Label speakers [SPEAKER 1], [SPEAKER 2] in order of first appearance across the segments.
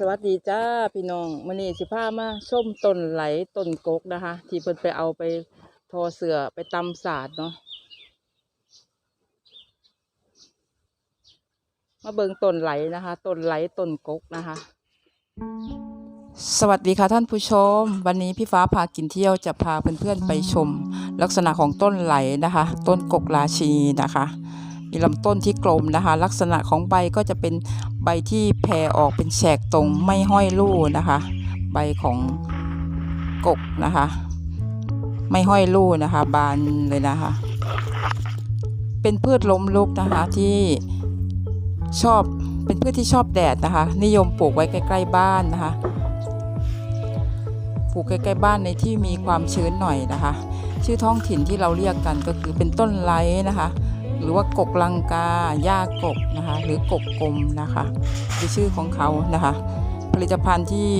[SPEAKER 1] สวัสดีจ้าพี่น้องมื้อนี้สิพามาส้มต้นไหลต้นกกนะคะ ที่เพิ่นไปเอาไปทอเสือไปตำศาสตร์เนาะมาเบิงต้นไหลนะคะต้นไหลต้นกกนะคะ สวัสดีค่ะท่านผู้ชม วันนี้พี่ฟ้าพากินเที่ยวจะพาเพื่อนๆไปชม ลักษณะของต้นไหลนะคะ ต้นกกราชินีนะคะ มีลำต้นที่กลมนะคะ ลักษณะของใบก็จะเป็นใบที่แผ่ออกเป็นแฉกตรงไม่ห้อยลู่นะคะ ใบของกกนะคะ ไม่ห้อยลู่นะคะ บานเลยนะคะ เป็นพืชล้มลุกนะคะที่ชอบเป็นพืชที่ชอบแดดนะคะ นิยมปลูกไว้ใกล้ ๆ บ้านนะคะปลูกใกล้ๆบ้านในที่มีความชื้นหน่อยนะคะ ชื่อท้องถิ่นที่เราเรียกกันก็คือเป็นต้นไลนะคะ หรือว่ากกลังกาหญ้ากกนะคะ หรือกกกลมนะคะคือชื่อของเขานะคะ ผลิตภัณฑ์ที่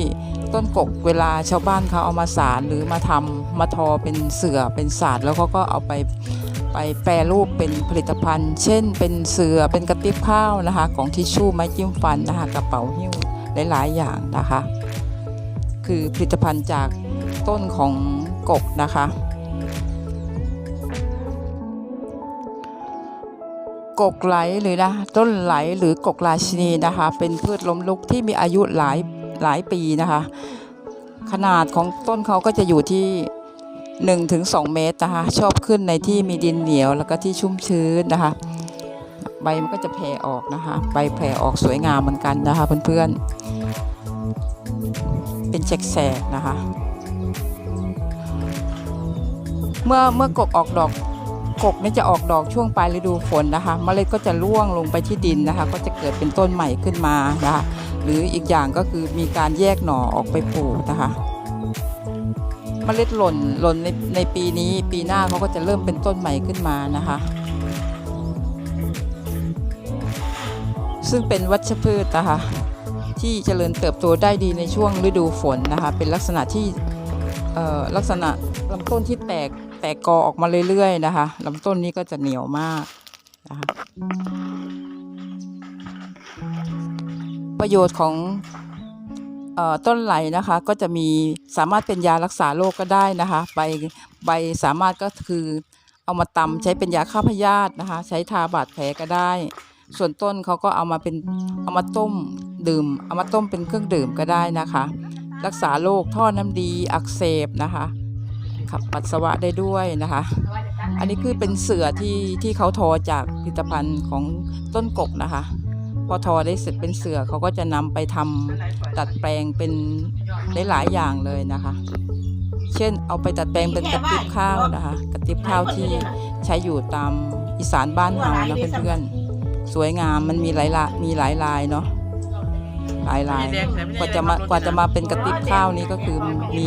[SPEAKER 1] ต้นกกเวลาชาวบ้านเขาเอามาสารหรือมาทำมาทอเป็นเสือเป็นศาสตร์แล้วเขาก็เอาไปไปแปรรูปเป็นผลิตภัณฑ์ เช่น เป็นเสือเป็นกระติบข้าวนะคะของทิชชู่ไม้จิ้มฟันนะคะกระเป๋าหิ้วหลายๆ อย่างนะคะ คือผลิตภัณฑ์จากต้นของกกนะคะ กกไหลหรือนะต้นไหลหรือกกราชินีนะคะ เป็นพืชล้มลุกที่มีอายุหลายหลายปีนะคะ ขนาดของต้นเขาก็จะอยู่ที่1ถึง2เมตรนะคะ ชอบขึ้นในที่มีดินเหนียวแล้วก็ที่ชุ่มชื้นนะคะ ใบมันก็จะแผ่ออกนะคะใบแผ่ออกสวยงามเหมือนกันนะคะเพื่อนๆเป็นแฉกๆนะคะ เมื่อเมื่อกกออกดอก กกนี่จะออกดอกช่วงปลายฤดูฝนนะคะเมล็ดก็จะร่วงลงไปที่ดินนะคะ ก็จะเกิดเป็นต้นใหม่ขึ้นมานะคะหรืออีกอย่างก็คือมีการแยกหน่อออกไปปลูกนะคะเมล็ดหล่นหล่นในในปีนี้ปีหน้าเขาก็จะเริ่มเป็นต้นใหม่ขึ้นมานะคะ ซึ่งเป็นวัชพืชนะคะที่เจริญเติบโตได้ดีในช่วงฤดูฝนนะคะ เป็นลักษณะที่เอ่อลักษณะลำต้นที่แตก ตกกอออกมาเรื่อยๆนะคะลำต้นนี้ก็จะเหนียวมากนะคะประโยชน์ของต้นไหลนะคะก็จะมีสามารถเป็นยารักษาโรคก็ได้นะคะใบใบสามารถก็คือเอามาตำใช้เป็นยาฆ่าพยาธินะคะ ใช้ทาบาดแผลก็ได้ ส่วนต้นเขาก็เอามาเป็นเอามาต้มดื่ม เอามาต้มเป็นเครื่องดื่มก็ได้นะคะ รักษาโรคท่อน้ำดีอักเสบนะคะ ขับปัสสาวะได้ด้วยนะคะ อันนี้คือเป็นเสือที่ที่เขาทอจากผลิตภัณฑ์ของต้นกกนะคะ พอทอได้เสร็จเป็นเสือเขาก็จะนำไปทำดัดแปลงเป็นหลายๆอย่างเลยนะคะ เช่นเอาไปดัดแปลงเป็นกระติบข้าวนะคะ กระติบข้าวที่ใช้อยู่ตามอีสานบ้านเรานะเพื่อนๆสวยงามมันมีหลายละมีหลายลายเนาะ หลายลายกว่าจะมากว่าจะมาเป็นกระติบข้าวนี้ก็คือมี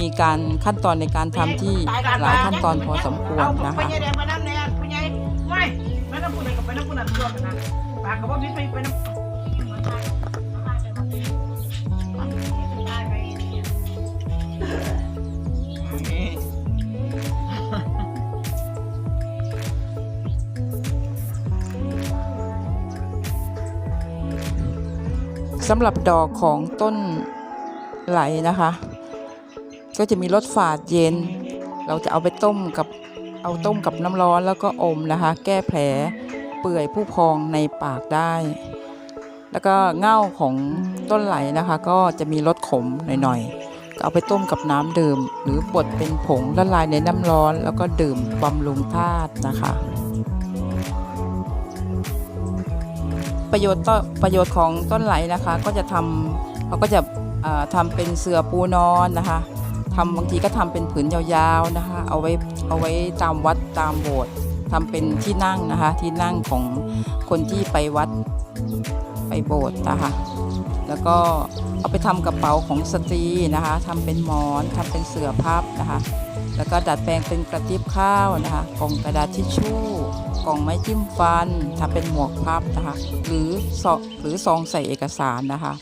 [SPEAKER 1] มีการขั้นตอนในการทำที่หลายขั้นตอนพอสมควรนะ
[SPEAKER 2] ไป
[SPEAKER 1] คะ
[SPEAKER 2] ยายแดงมาน้ำแน่ไปยายไม่ไม่น้ำปูนกับไปน้ำปูนน้ำตัวกันนะปากกับว่ามีไปไปน้ำ
[SPEAKER 1] สำหรับดอกของต้นไหลนะคะ ก็จะมีรสฝาดเย็น เราจะเอาไปต้มกับเอาต้มกับน้ำร้อนแล้วก็อมนะคะ แก้แผลเปื่อยผู้พองในปากได้ แล้วก็เง่าของต้นไหลนะคะ ก็จะมีรสขมหน่อยๆก็เอาไปต้มกับน้ำดื่ม หรือบดเป็นผงละลายในน้ำร้อน แล้วก็ดื่มบำรุงธาตุนะคะ ประโยชน์ต่อประโยชน์ของต้นไหลนะคะ ก็จะทำเขาก็จะเอ่อทำเป็นเสือปูนอนนะคะทำบางทีก็ทำเป็นผืนยาวๆนะคะ เอาไว้เอาไว้ตามวัดตามโบสถ์ทำเป็นที่นั่งนะคะ ที่นั่งของคนที่ไปวัดไปโบสถ์นะคะ แล้วก็เอาไปทำกระเป๋าของสตรีนะคะทำเป็นหมอนทำเป็นเสือพับนะคะ แล้วก็ดัดแปลงเป็นกระติบข้าวนะคะกล่องกระดาษทิชชู่กล่องไม้จิ้มฟันทำเป็นหมวกพับนะคะ หรือซองหรือซองใส่เอกสารนะคะ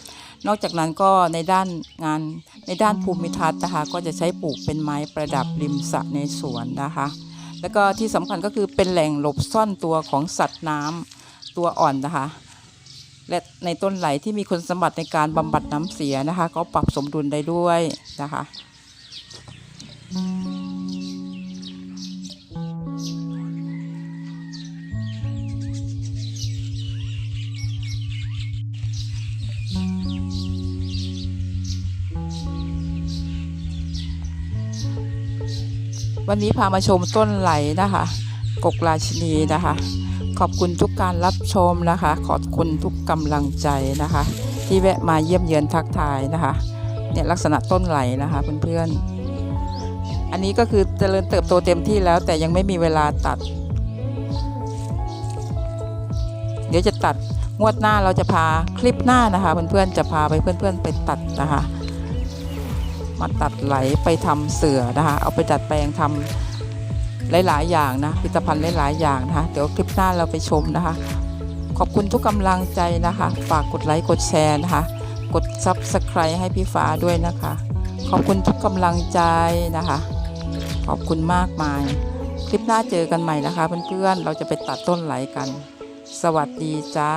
[SPEAKER 1] นอกจากนั้นก็ในด้านงานในด้านภูมิทัศน์นะคะ ก็จะใช้ปลูกเป็นไม้ประดับริมสระในสวนนะคะ แล้วก็ที่สำคัญก็คือเป็นแหล่งหลบซ่อนตัวของสัตว์น้ำตัวอ่อนนะคะและในต้นไหลที่มีคุณสมบัติในการบำบัดน้ำเสียนะคะ ก็ปรับสมดุลได้ด้วยนะคะ วันนี้พามาชมต้นไหลนะคะ กกราชินีนะคะ ขอบคุณทุกการรับชมนะคะ ขอบคุณทุกกำลังใจนะคะ ที่แวะมาเยี่ยมเยือนทักทายนะคะ เนี่ยลักษณะต้นไหลนะคะเพื่อนๆ อันนี้ก็คือเจริญเติบโตเต็มที่แล้วแต่ยังไม่มีเวลาตัด เดี๋ยวจะตัดงวดหน้าเราจะพาคลิปหน้านะคะเพื่อนๆจะพาไปเพื่อนๆไปตัดนะคะ มาตัดไหลไปทำเสือนะคะ เอาไปดัดแปลงทำหลาย ๆ อย่างนะผลิตภัณฑ์หลาย ๆ อย่างนะคะ เดี๋ยวคลิปหน้าเราไปชมนะคะ ขอบคุณทุกกำลังใจนะคะ ฝากกดไลค์กดแชร์นะคะ กด Subscribe ให้พี่ฟ้าด้วยนะคะ ขอบคุณทุกกำลังใจนะคะ ขอบคุณมากมาย คลิปหน้าเจอกันใหม่นะคะเพื่อนๆเราจะไปตัดต้นไหลกัน สวัสดีจ้า